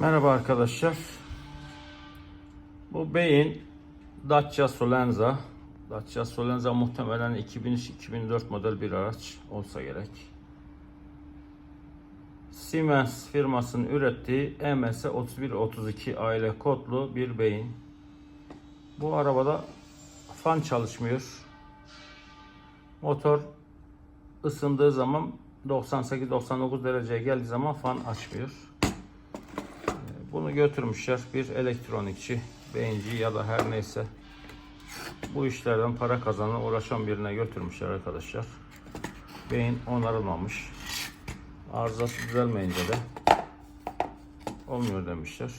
Merhaba arkadaşlar. Bu beyin Dacia Solenza. Dacia Solenza muhtemelen 2003-2004 model bir araç olsa gerek. Siemens firmasının ürettiği MS 3132 aile kodlu bir beyin. Bu arabada fan çalışmıyor. Motor ısındığı zaman 98-99 dereceye geldiği zaman fan açmıyor. Bunu götürmüşler bir elektronikçi, beyinci ya da her neyse bu işlerden para kazanan uğraşan birine götürmüşler arkadaşlar. Beyin onarılmamış. Arızası düzelmeyince de olmuyor demişler.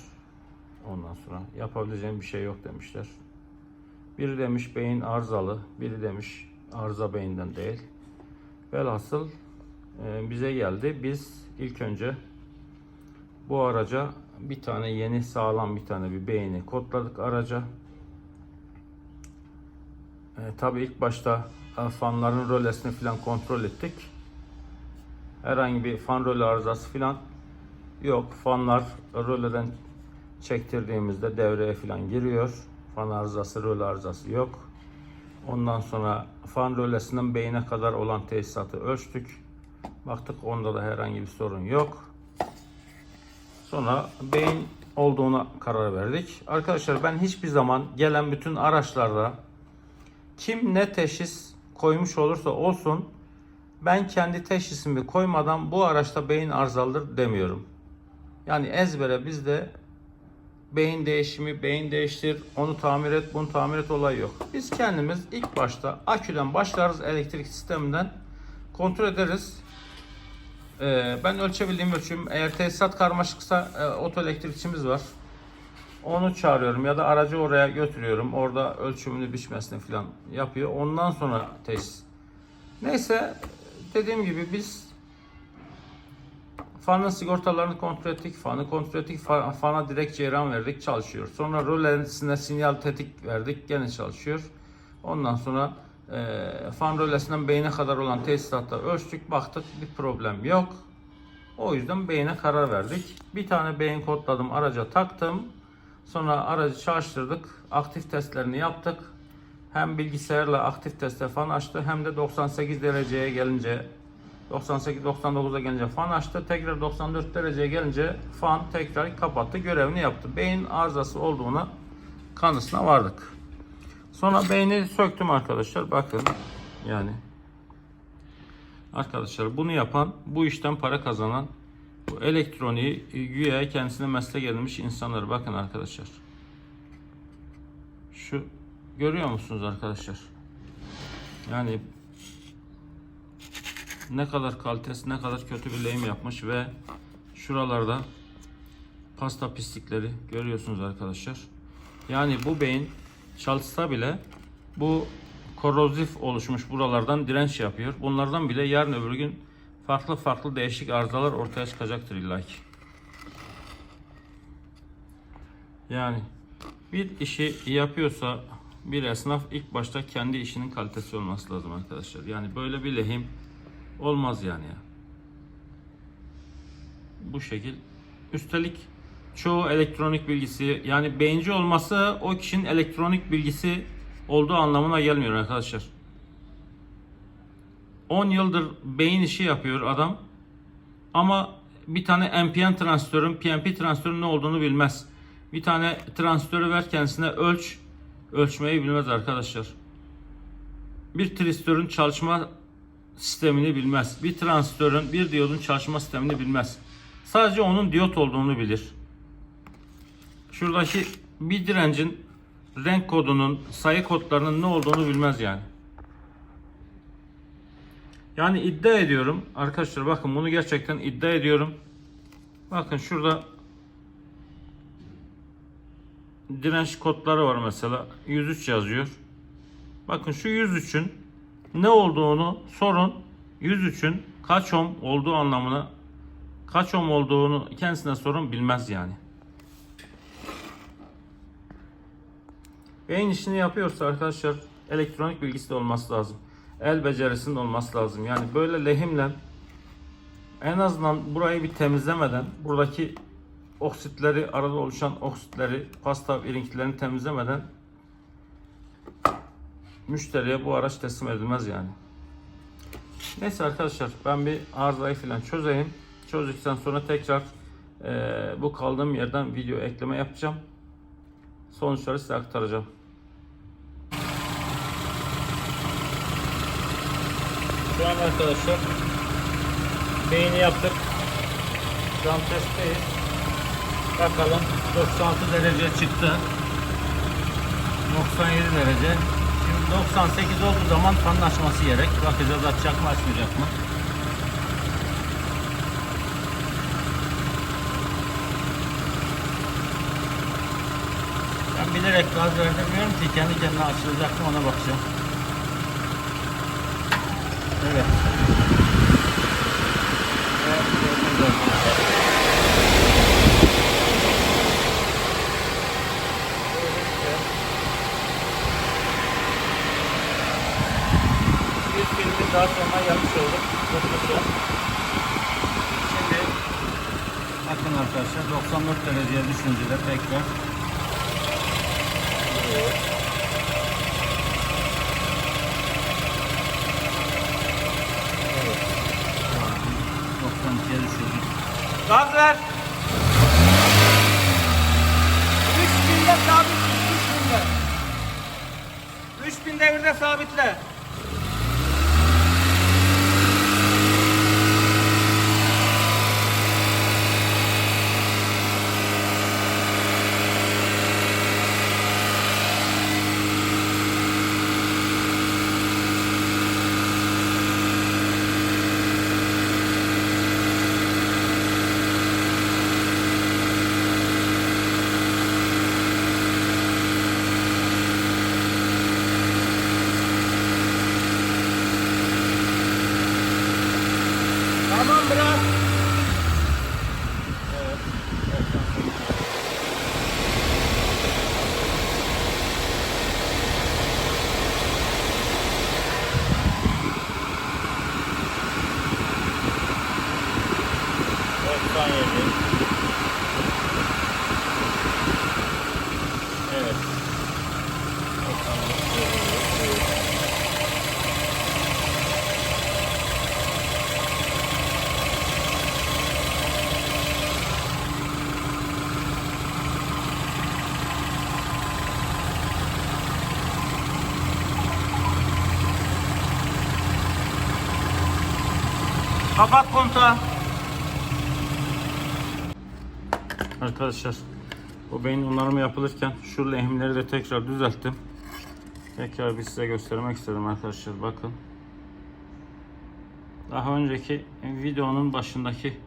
Ondan sonra yapabileceğim bir şey yok demişler. Biri demiş beyin arızalı, biri demiş arıza beyinden değil. Velhasıl e, bize geldi. Biz ilk önce bu araca bir tane yeni sağlam bir tane bir beyni kodladık araca. E, tabii ilk başta e, fanların rölesini falan kontrol ettik. Herhangi bir fan rölü arızası falan yok. Fanlar röleden çektirdiğimizde devreye falan giriyor. Fan arızası, röle arızası yok. Ondan sonra fan rölesinden beyine kadar olan tesisatı ölçtük. Baktık onda da herhangi bir sorun yok. Sonra beyin olduğuna karar verdik. Arkadaşlar ben hiçbir zaman gelen bütün araçlarda kim ne teşhis koymuş olursa olsun ben kendi teşhisimi koymadan bu araçta beyin arızalıdır demiyorum. Yani ezbere bizde beyin değişimi, beyin değiştir, onu tamir et, bunu tamir et olayı yok. Biz kendimiz ilk başta aküden başlarız elektrik sisteminden kontrol ederiz. Ee, ben ölçebildiğim ölçüm eğer tesisat karmaşıksa e, otoelektrikçimiz var. Onu çağırıyorum ya da aracı oraya götürüyorum. Orada ölçümünü biçmesini falan yapıyor. Ondan sonra tesis. Neyse dediğim gibi biz fanın sigortalarını kontrol ettik. Fanı kontrol ettik. Fa- Fana direkt ceyran verdik. Çalışıyor. Sonra rölesine sinyal tetik verdik. Gene çalışıyor. Ondan sonra fan rölesinden beyne kadar olan tesisatta ölçtük. Baktık bir problem yok. O yüzden beyine karar verdik. Bir tane beyin kodladım. Araca taktım. Sonra aracı çalıştırdık. Aktif testlerini yaptık. Hem bilgisayarla aktif teste fan açtı hem de 98 dereceye gelince 98-99'a gelince fan açtı. Tekrar 94 dereceye gelince fan tekrar kapattı. Görevini yaptı. Beyin arızası olduğuna kanısına vardık. Sonra beyni söktüm arkadaşlar. Bakın yani arkadaşlar bunu yapan bu işten para kazanan bu elektroniği güya kendisine meslek edinmiş insanlar. Bakın arkadaşlar. Şu görüyor musunuz arkadaşlar? Yani ne kadar kalitesi ne kadar kötü bir lehim yapmış ve şuralarda pasta pislikleri görüyorsunuz arkadaşlar. Yani bu beyin çalışsa bile bu korozif oluşmuş buralardan direnç yapıyor. Bunlardan bile yarın öbür gün farklı farklı değişik arızalar ortaya çıkacaktır illaki. Yani bir işi yapıyorsa bir esnaf ilk başta kendi işinin kalitesi olması lazım arkadaşlar. Yani böyle bir lehim olmaz yani ya. Bu şekil. Üstelik çoğu elektronik bilgisi yani beyinci olması o kişinin elektronik bilgisi olduğu anlamına gelmiyor arkadaşlar. 10 yıldır beyin işi yapıyor adam ama bir tane NPN transistörün PNP transistörün ne olduğunu bilmez. Bir tane transistörü ver kendisine ölç ölçmeyi bilmez arkadaşlar. Bir transistörün çalışma sistemini bilmez. Bir transistörün, bir diyodun çalışma sistemini bilmez. Sadece onun diyot olduğunu bilir. Şuradaki bir direncin renk kodunun, sayı kodlarının ne olduğunu bilmez yani. Yani iddia ediyorum arkadaşlar bakın bunu gerçekten iddia ediyorum. Bakın şurada direnç kodları var mesela 103 yazıyor. Bakın şu 103'ün ne olduğunu sorun. 103'ün kaç ohm olduğu anlamına kaç ohm olduğunu kendisine sorun bilmez yani. Beyin işini yapıyorsa arkadaşlar elektronik bilgisi de olması lazım. El becerisinin olması lazım. Yani böyle lehimle en azından burayı bir temizlemeden buradaki oksitleri arada oluşan oksitleri pasta irintilerini temizlemeden müşteriye bu araç teslim edilmez yani. Neyse arkadaşlar ben bir arızayı falan çözeyim. Çözdükten sonra tekrar eee, bu kaldığım yerden video ekleme yapacağım. Sonuçları size aktaracağım. Şu an arkadaşlar beyni yaptık. Şu an testteyiz. Bakalım 96 derece çıktı. 97 derece. Şimdi 98 olduğu zaman fanın açması gerek. Bakacağız açacak mı açmayacak mı? Ben bilerek gaz verdirmiyorum ki kendi kendine açılacak mı ona bakacağım. Evet. Filmin daha sonra yapmış olduk. Mutlusu. Şimdi bakın arkadaşlar 94 dereceye düşünce tekrar Evet. 92'ye düşürdük. Gaz ver. 3000'de sabit. 3000'de. 3000 devirde sabitle. Kapat kontağı. Arkadaşlar bu beyin onarımı yapılırken şu lehimleri de tekrar düzelttim. Tekrar bir size göstermek istedim arkadaşlar bakın. Daha önceki videonun başındaki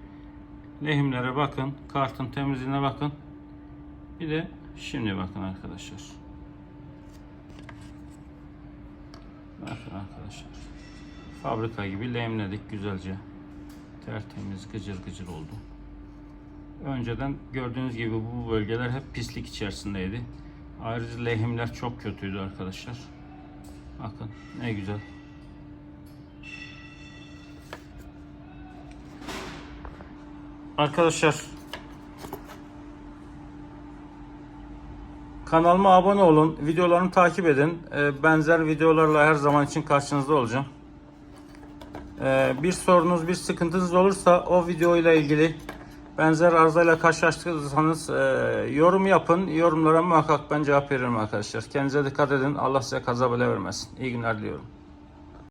lehimlere bakın. Kartın temizliğine bakın. Bir de şimdi bakın arkadaşlar. Bakın arkadaşlar. Fabrika gibi lehimledik güzelce. Tertemiz gıcır gıcır oldu. Önceden gördüğünüz gibi bu bölgeler hep pislik içerisindeydi. Ayrıca lehimler çok kötüydü arkadaşlar. Bakın ne güzel. Arkadaşlar kanalıma abone olun, videolarımı takip edin. Ee, Benzer videolarla her zaman için karşınızda olacağım. Ee, Bir sorunuz, bir sıkıntınız olursa o video ile ilgili benzer arızayla karşılaştıysanız e, yorum yapın. Yorumlara muhakkak ben cevap veririm arkadaşlar. Kendinize dikkat edin. Allah size kaza bile vermesin. İyi günler diliyorum.